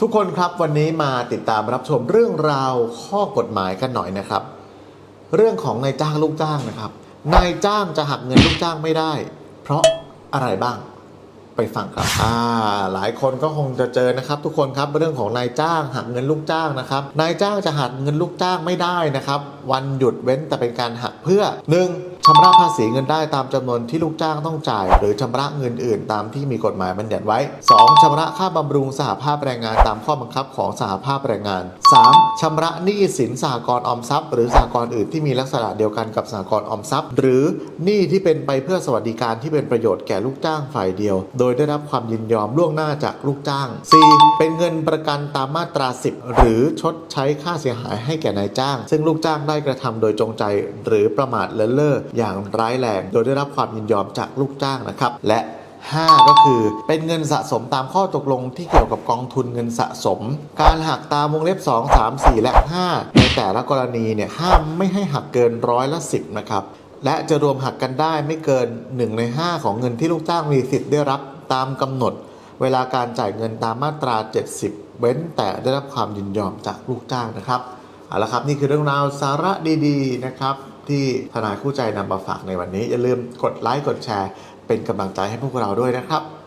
ทุกคนครับวันนี้มาติดตามรับชมเรื่องราวข้อกฎหมายกันหน่อยนะครับ เรื่องของนายจ้างลูกจ้างนะครับนายจ้างจะหักเงินลูกจ้างไม่ได้ เพราะอะไรบ้าง ไปฟังครับอ่าหลายคนก็คงจะเจอนะครับ ทุกคนครับเรื่องของนายจ้างหักเงินลูกจ้างนะครับนายจ้างจะหักเงินลูกจ้างไม่ได้นะครับ วันหยุดเว้นแต่เป็นการหักเพื่อ 1. ชำระภาษีเงินได้ตามจำนวนที่ลูกจ้างต้องจ่าย หรือชำระเงินอื่นตามที่มีกฎหมายบัญญัติไว้ 2. ชำระค่าบำรุงสหภาพแรงงานตามข้อบังคับของสหภาพแรงงาน 3. ชำระหนี้สินสหกรณ์ออมทรัพย์ หรือสหกรณ์อื่นที่มีลักษณะเดียวกันกับสหกรณ์ออมทรัพย์ หรือหนี้ที่เป็นไปเพื่อสวัสดิการที่เป็นประโยชน์แก่ลูกจ้างฝ่ายเดียว โดยยได้รับความยินยอมล่วงหน้าจากลูกจ้าง 4. เป็นเงินประกันตามมาตรา 10 หรือชดใช้ค่าเสียหายให้แก่นายจ้าง ซึ่งลูกจ้างได้กระทำโดยจงใจ หรือประมาทเลินเล่ออย่างร้ายแรง โดยได้รับความยินยอมจากลูกจ้างนะครับ และ5 ก็คือเป็นเงินสะสมตามข้อตกลงที่เกี่ยวกับกองทุนเงินสะสม การหักตามวงเล็บ 2 3 4 และ 5 ในแต่ละกรณีเนี่ยห้ามไม่ให้หักเกินร้อยละ 10 นะครับ และจะรวมหักกันได้ไม่เกิน 1 ใน 5 ของเงินที่ลูกจ้างมีสิทธิ์ได้รับ ตามกำหนด เวลาการจ่ายเงินตามมาตรา 70 เว้นแต่ได้รับความยินยอมจากลูกจ้างนะครับเอาละครับนี่คือเรื่องราวสาระดีๆนะครับ ที่ทนายคู่ใจนำมาฝากในวันนี้ อย่าลืมกดไลค์กดแชร์ เป็นกำลังใจให้พวกเราด้วยนะครับ